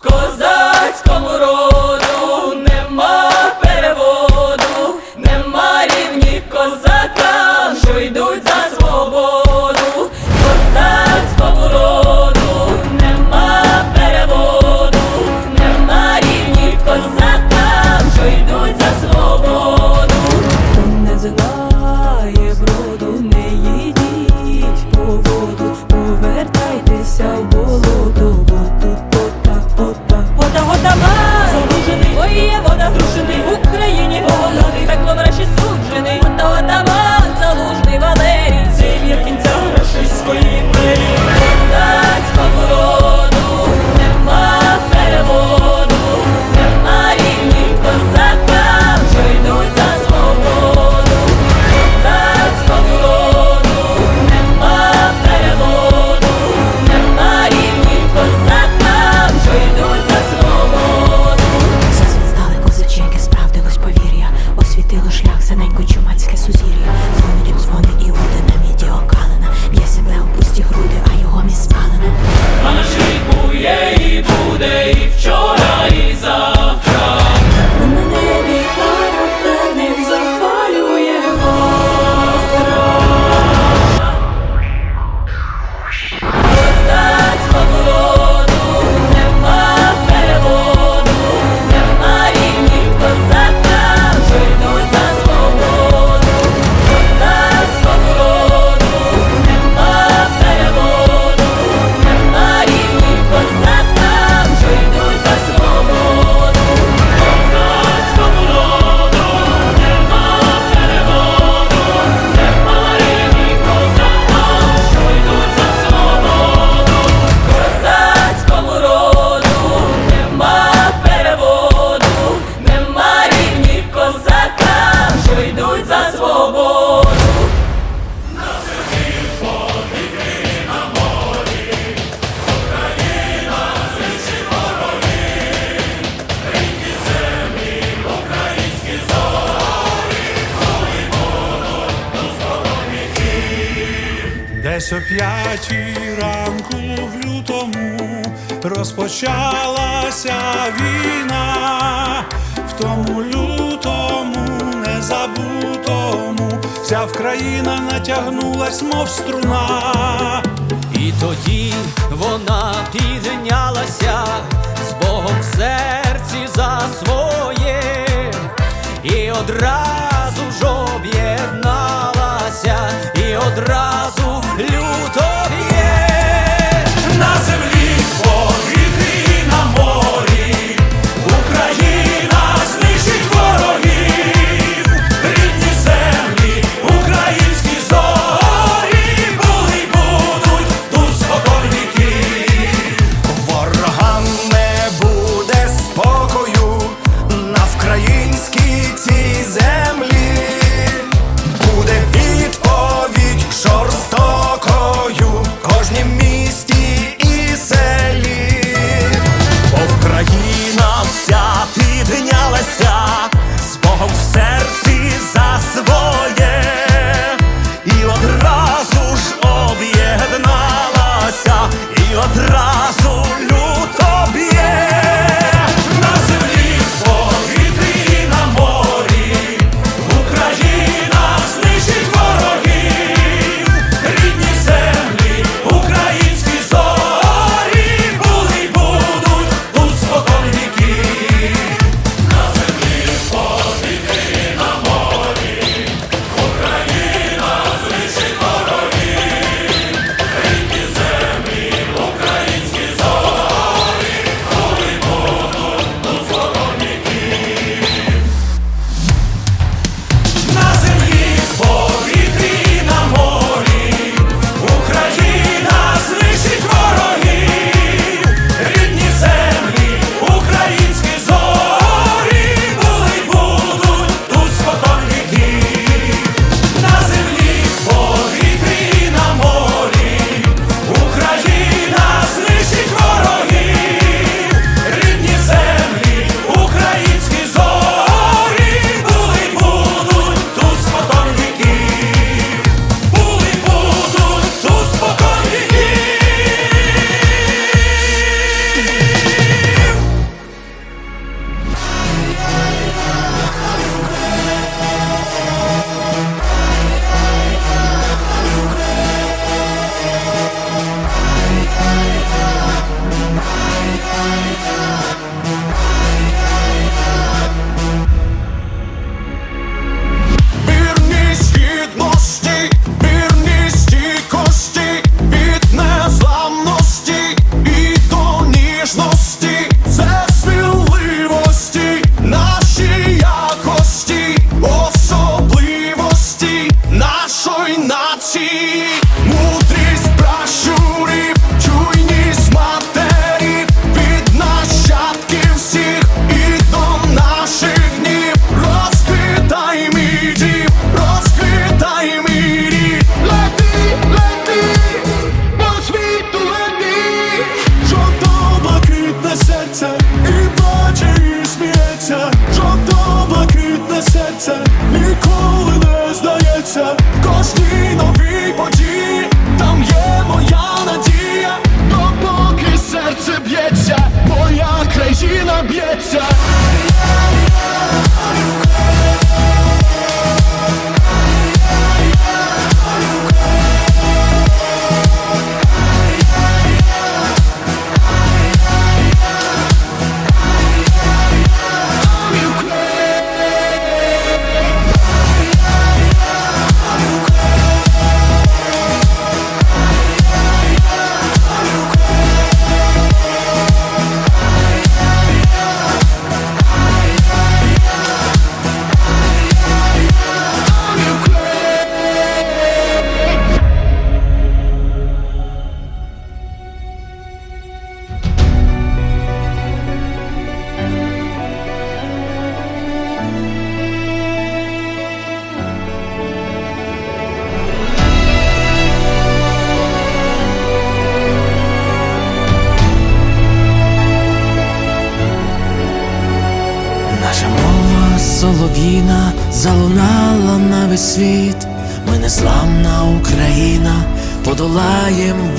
Cause третій ранку в лютому розпочалася війна, в тому лютому, незабутому, вся Вкраїна натягнулась, мов струна, і тоді вона піднялася з Богом в серці за своє і одразу ж об'єдналася, і одразу.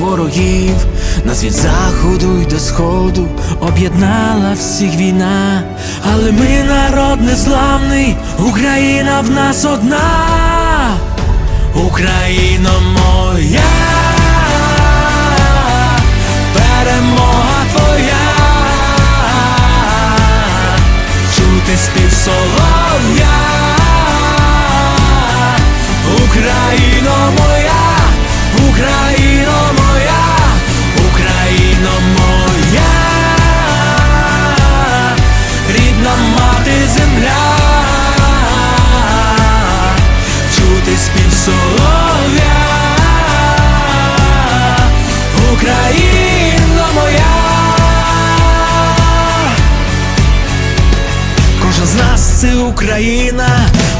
Ворогів, нас від заходу й до сходу об'єднала всіх війна, але ми народ незламний, Україна в нас одна, Україна моя, перемога твоя. Чути спів солов'я. Україно моя, Україно Україна,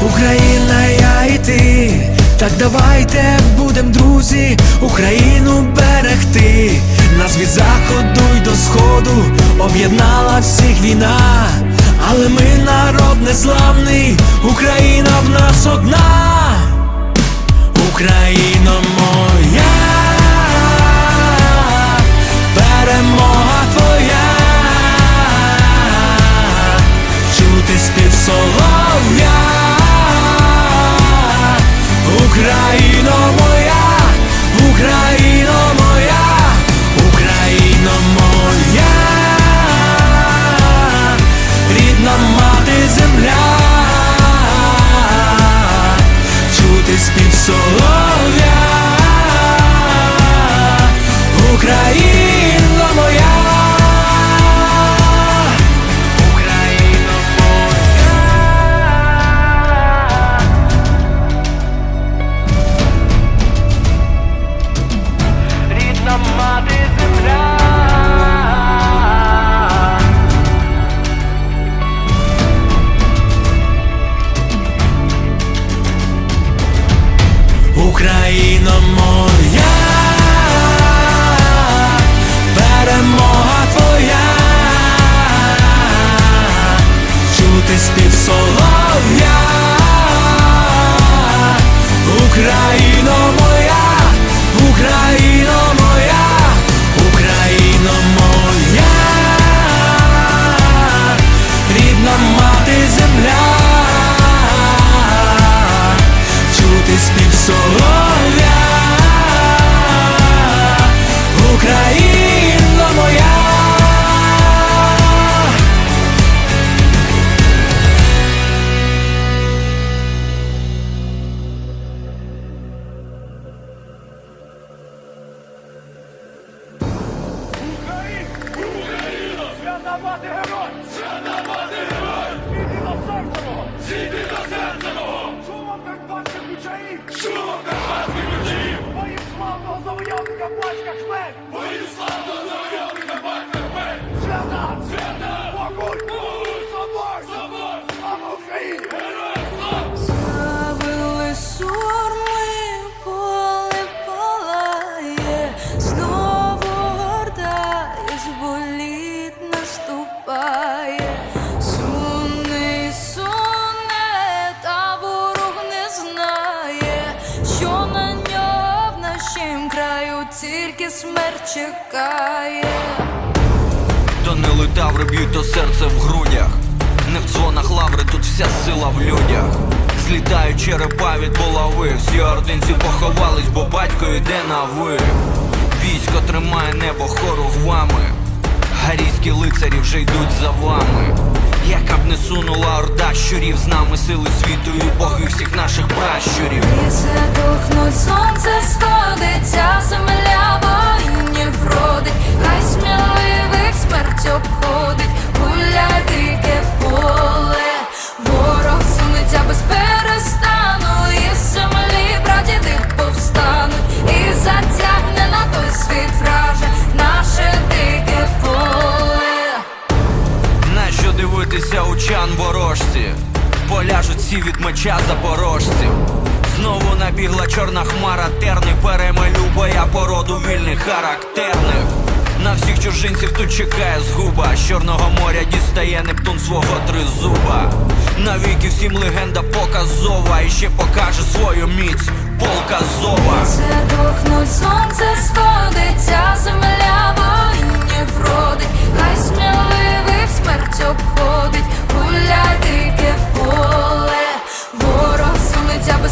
Україна, я і ти. Так давайте будем, друзі, Україну берегти. Нас від заходу й до сходу об'єднала всіх війна, але ми народ незламний, Україна в нас одна, Україна моя, перемога твоя чути спів солов'я Україно моя, Україно моя, Україно моя, рідна мати земля, чути спів солов'я Україна моя, перемога твоя, чути спів чекає. То не летаври б'ють, то серце в грудях. Не в дзвонах лаври, тут вся сила в людях. Злітають черепа від булави. Всі ординці поховались, бо батько йде на ви. Військо тримає небо хоругвами. Гарійські лицарі вже йдуть за вами. Яка б не сунула орда щурів, з нами сили світу і боги всіх наших пращурів. Ліси духнуть, сонце сходиться, земля хай сміливих смерть обходить, гуля дике поле, ворог сунеться без перестану, і прадіди повстануть, і затягне на той світ враже наше дике поле. Нащо дивитися у чан ворожці? Поляжуть всі від меча запорожців. Знову набігла чорна хмара, терни перемелюба, я породу вільних характерних. На всіх чужинців тут чекає згуба. З Чорного моря дістає Нептун свого тризуба. Навіки всім легенда показова, і ще покаже свою міць полка полказова. Задохнуть сонце сходиться, земля воїнів родить, хай сміливих смерть обходить, гуляй дике поле, ворог сунеться без.